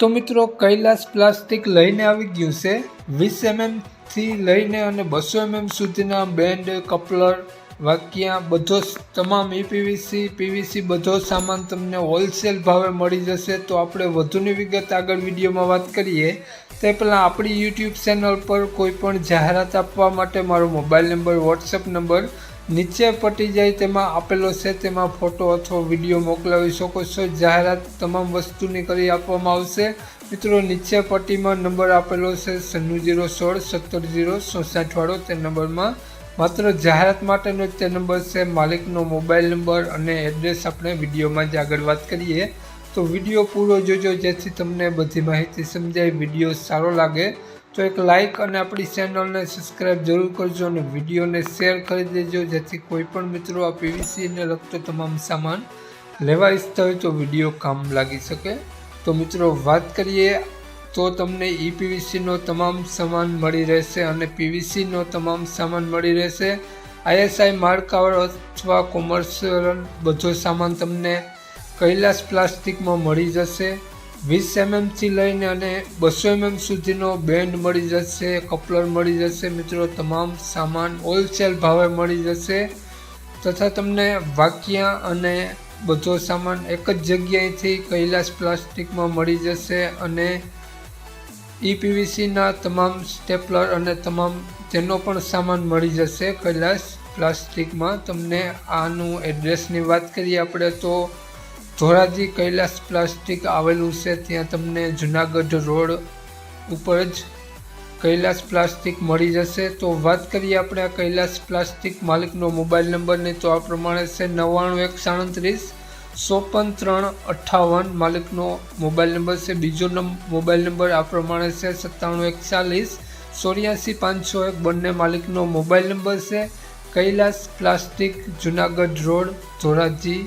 તો મિત્રો, કૈલાસ પ્લાસ્ટિક લઈને આવી ગયું છે. વીસ એમએમથી લઈને અને બસો એમએમ સુધીના બેન્ડ કપલર વાક્યા, બધો તમામ ઈપીવીસી પીવીસી બધો સામાન તમને હોલસેલ ભાવે મળી જશે. તો આપણે વધુની વિગત આગળ વિડીયોમાં વાત કરીએ. તે પહેલાં આપણી યુટ્યુબ ચેનલ પર કોઈ પણ જાહેરાત આપવા માટે મારો મોબાઈલ નંબર વોટ્સએપ નંબર નીચે પટી જાય તેમાં આપેલો છે, તેમાં ફોટો અથવા વીડિયો મોકલાવી શકો છો. જાહેરાત તમામ વસ્તુની કરી આપવામાં આવશે. મિત્રો, નીચે પટ્ટીમાં નંબર આપેલો છે સન્નું જીરો સોળ, સત્તર જીરો ચોસાઠવાળો તે નંબરમાં. માત્ર જાહેરાત માટેનો તે નંબર છે, માલિકનો મોબાઈલ નંબર અને એડ્રેસ આપણે વિડીયોમાં જ આગળ વાત કરીએ. તો વીડિયો પૂરો જોજો, જેથી તમને બધી માહિતી સમજાય, વીડિયો સારો લાગે. તો એક લાઇક અને આપણી ચેનલને સબસ્ક્રાઈબ જરૂર કરજો અને વિડીયોને શેર કરી દેજો, જેથી કોઈ પણ મિત્રો આ પીવીસીને લગતો તમામ સામાન લેવા ઈચ્છતા હોય તો વીડિયો કામ લાગી શકે. તો મિત્રો વાત કરીએ, તો તમને ઈ પીવીસીનો તમામ સામાન મળી રહેશે અને પીવીસીનો તમામ સામાન મળી રહેશે. આઈએસઆઈ માર્કાવાળો અથવા કોમર્શિયલ બધો સામાન તમને કૈલાસ પ્લાસ્ટિકમાં મળી જશે. વીસ એમએમથી લઈને અને બસો એમએમ સુધીનો બેન્ડ મળી જશે કપલર મળી જશે. મિત્રો, તમામ સામાન હોલસેલ ભાવે મળી જશે. તથા તમને વાક્યા અને બધો સામાન એક જ જગ્યાએથી કૈલાસ પ્લાસ્ટિકમાં મળી જશે અને ઈપીવીસીના તમામ સ્ટેપલર અને તમામ તેનો પણ સામાન મળી જશે કૈલાસ પ્લાસ્ટિકમાં. તમને આનું એડ્રેસની વાત કરીએ આપણે તો ધોરાજી કૈલાસ પ્લાસ્ટિક આવેલું છે, ત્યાં તમને જુનાગઢ રોડ ઉપર જ કૈલાસ પ્લાસ્ટિક મળી જશે. તો વાત કરીએ આપણે આ કૈલાસ પ્લાસ્ટિક માલિકનો મોબાઈલ નંબરની. તો આ પ્રમાણે છે, નવ્વાણું એક સાડત્રીસ ચોપન ત્રણ અઠ્ઠાવન માલિકનો મોબાઈલ નંબર છે. બીજો મોબાઈલ નંબર આ પ્રમાણે છે, સત્તાણું એકચાલીસ ચોર્યાસી પાંચસો એક. બંને માલિકનો મોબાઈલ નંબર છે, કૈલાસ પ્લાસ્ટિક જુનાગઢ રોડ, ધોરાજી.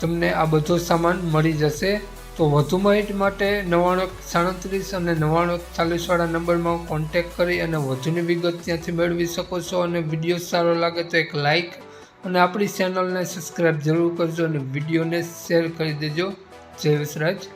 તમને આ બધો સામાન મળી જશે. તો વધુ માહિતી માટે નવ્વાણું સાડત્રીસ અને નવ્વાણું ચાલીસવાળા નંબરમાં કોન્ટેક કરી અને વધુની વિગત ત્યાંથી મેળવી શકો છો અને વીડિયો સારો લાગે તો એક લાઇક અને આપણી ચેનલને સબસ્ક્રાઈબ જરૂર કરજો અને વિડીયોને શેર કરી દેજો. જય વિસરાજ.